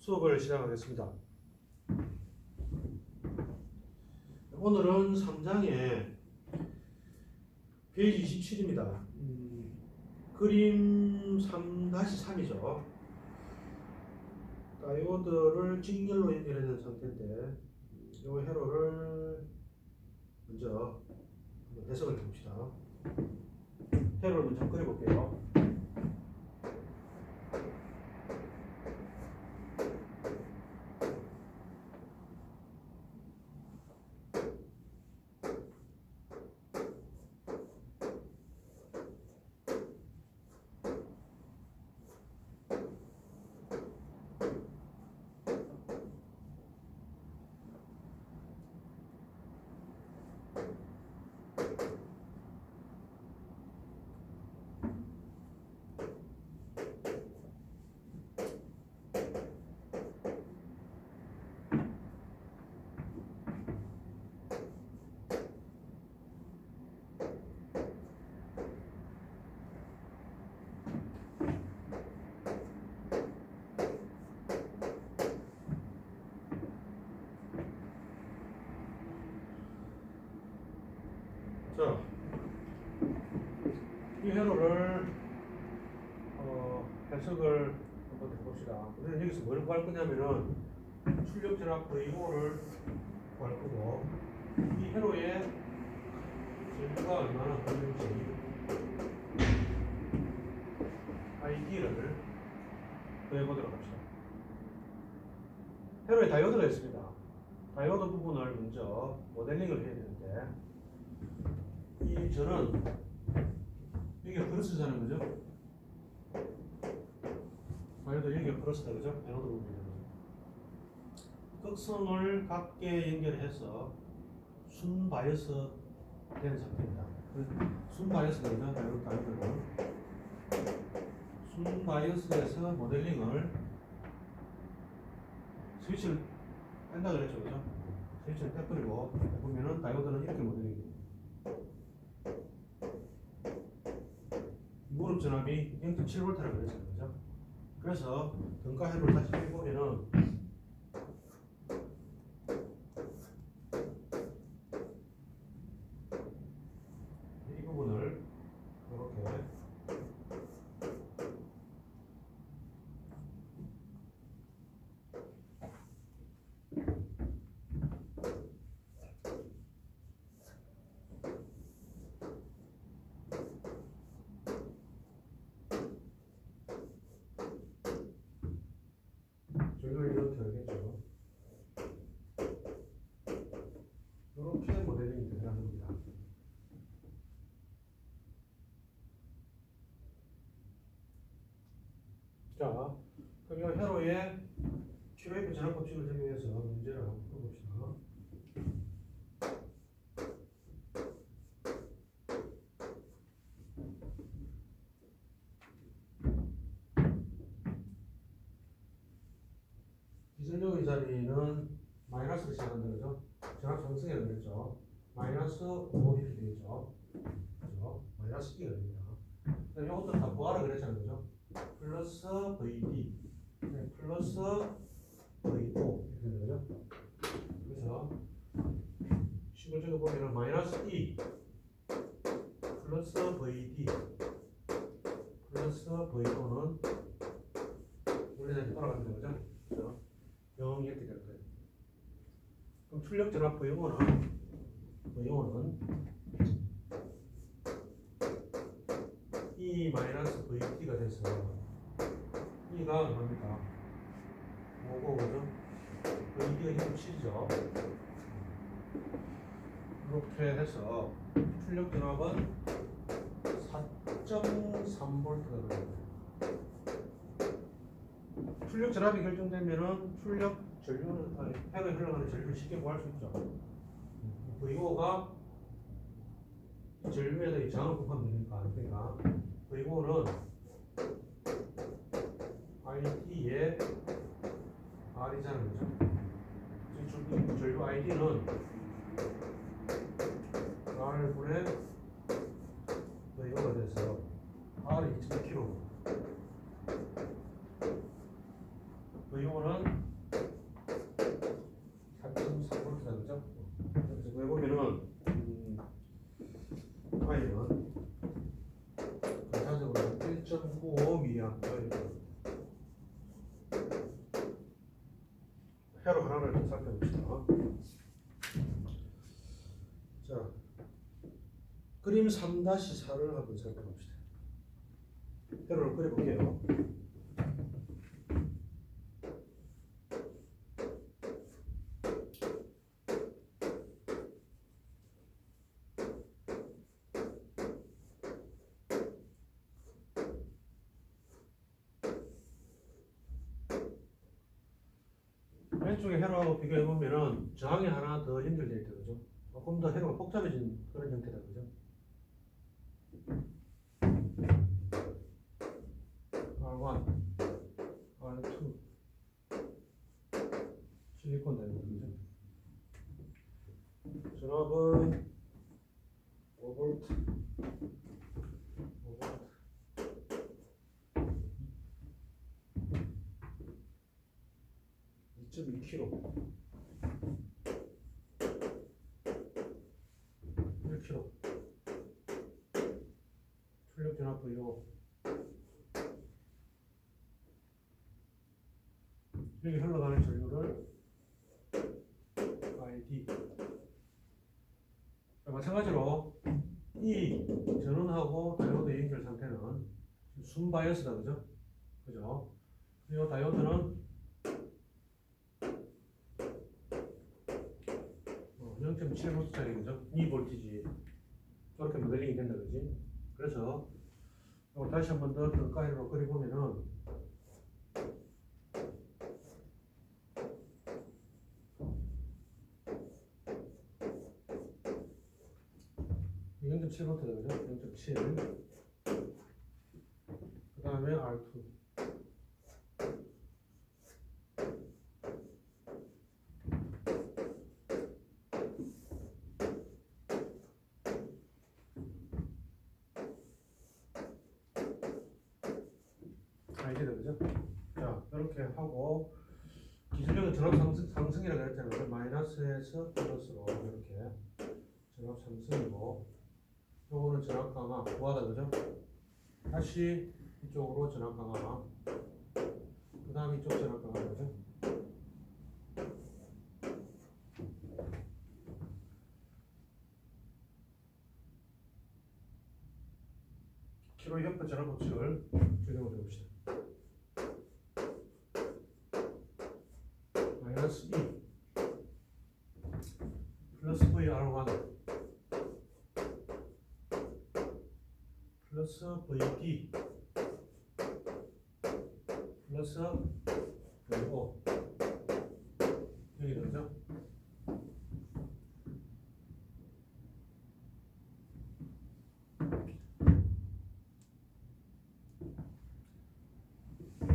수업을 시작하겠습니다. 오늘은 3장의 페이지 27입니다. 그림 3-3이죠. 다이오드를 직렬로 연결해놓은 상태인데 이 회로를 먼저 해석을 해봅시다. 회로를 먼저 그려볼게요. 자, 이 회로를 어, 해석을 한번 해봅시다. 우리는 여기서 뭘 구할 거냐면은 출력 전압 V5를 구할 거고 이 회로의 전류가 얼마나 걸리는지 ID를 구해보도록 합시다. 회로에 다이오드가 있습니다. 다이오드 부분을 먼저 모델링을 해야 되는데 이 절은 여기가 플러스잖아요, 그죠? 다이오드 여기가 플러스다, 그죠? 에너드 부분이죠. 극성을 각게 연결해서 순 바이어스 되는 상태입니다. 순 바이어스거든요, 다이오드 다이오드는. 순 바이어스에서 모델링을 스위치를 뺀다 그랬죠, 그죠? 스위치를 빼버리고 보면은 다이오드는 이렇게 모델링이 됩니다. 무릎 전압이 0.7V라고 그랬잖아요. 그죠? 그래서 등가해를 다시 해보면은 이 부분을 이렇게 저희가 이렇게 알겠죠. 이렇게 모델링이 되는 겁니다. 자, 이 회로의 큐레이프 전압 법칙을 적용해서 문제를 한번 풀어봅시다. 기술력의 자리는 마이너스로 시작한다 그죠? 전압 상승이라고 그랬죠? 마이너스 5 이렇게 되겠죠? 그죠? 마이너스 2가 됩니다. 이것도 다 구하라 그랬잖아요 그죠? 플러스 VD 네, 플러스 V5 이렇게 되는 거죠? 그래서 식을 적어보면 마이너스 2 플러스 VD 플러스 V5는 원래대로 돌아가는 거죠? 그죠? 0 이렇게 되는 거예요. 그럼 출력 전압 V5는 V5는 E 마이너스 VT가 돼서 E가 얼마입니까? 5고 그죠? VT가 27이죠. 이렇게 해서 출력 전압은 4.3V가 됩니다. 출력 전압이 결정되면은 출력 전류는 아니 팩에 흘러가는 전류를 쉽게 구할 수 있죠. V5가 전류에서 이 장을 곱하면 되니까 그러니까 V5는 IT의 R이잖아요, 그죠? 전류 ID는 R분의 V5가 돼서 R이 2.0kg V1은 4.3V다 그죠? 그래서 여기 보면은 음, I는 전체적으로 1.95mA 회로 하나를 좀 살펴봅시다. 자, 그림 3-4를 한번 살펴봅시다. 회로를 그려볼게요. 왼쪽에 회로하고 비교해 보면은 저항이 하나 더 연결되어 있다 그죠? 조금 더 회로가 복잡해진 그런 형태다 그죠? R1, R2 실리콘 그죠? 전압은 2.2kg 1kg 출력 전압 V로 여기 흘러가는 전류를 ID 자, 마찬가지로 이 전원하고 다이오드 연결 상태는 순바이어스다 그죠? 그죠? 그리고 다이오드는 어, 0.7V짜리 그죠? 이 볼티지 저렇게 모델링이 된다 그지? 그래서 다시 한 번 더 가까이로 그려보면은 이 0.7V다 그죠? 0.7 그 다음에 R2 알겠다 그죠? 자 이렇게 하고 기술력은 전압 상승, 상승이라고 했잖아요 마이너스에서 플러스로 이렇게 전압 상승이고 요거는 전압 강화 구하다 그죠? 다시 이쪽으로 전압 강화 그 다음 이쪽 전압 강화 그죠? 키로 협회 전압 법칙을 적용해 봅시다. 플러스 VD 플러스 VO 여기 되죠?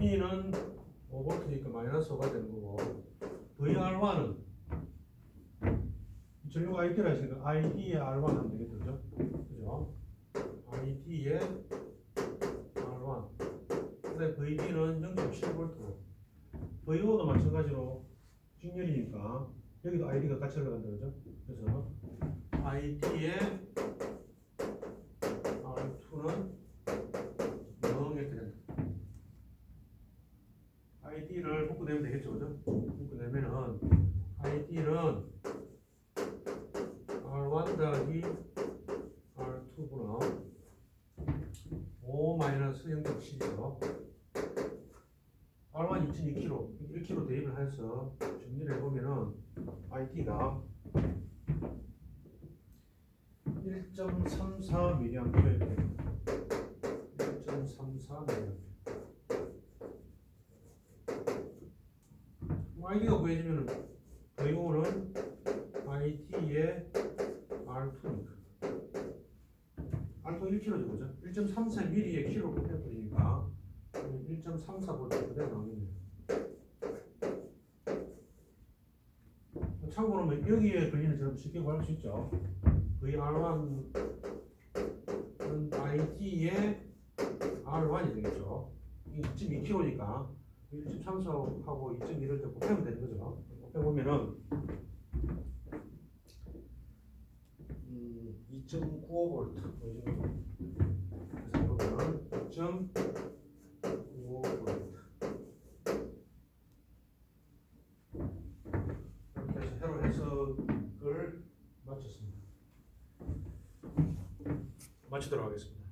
E는 5V니까 마이너스 5가 되는 거고 VR1은 전류가 ID라 했으니까 ID에 R1 하면 되겠죠? ID에 R1 근데 VD는 0.7V VO도 마찬가지로 직렬이니까 여기도 ID가 같이 올라간다 그죠? 그래서 ID에 5 마이너스 0.7이죠 R1 2.2kg 1kg 대입을 해서 정리를 해보면은 ID가 1.34mA 됩니다. 1.34mA ID가 구해지면 V5는 IT의 1kg죠 그죠? 1.34mm의 kg로 해버리니까 1.34V 그대로 나오겠네요 참고로 뭐 여기에 걸리는 저도 쉽게 구할 수 있죠 VR1은 IT의 R1이 되겠죠 이게 2.2kg니까 1.34하고 2.1을 더 곱하면 되는 거죠. 곱해보면은 음, 2.95V 그래서 보면 2.95V 이렇게 해서 회로 해석을 마쳤습니다. 마치도록 하겠습니다.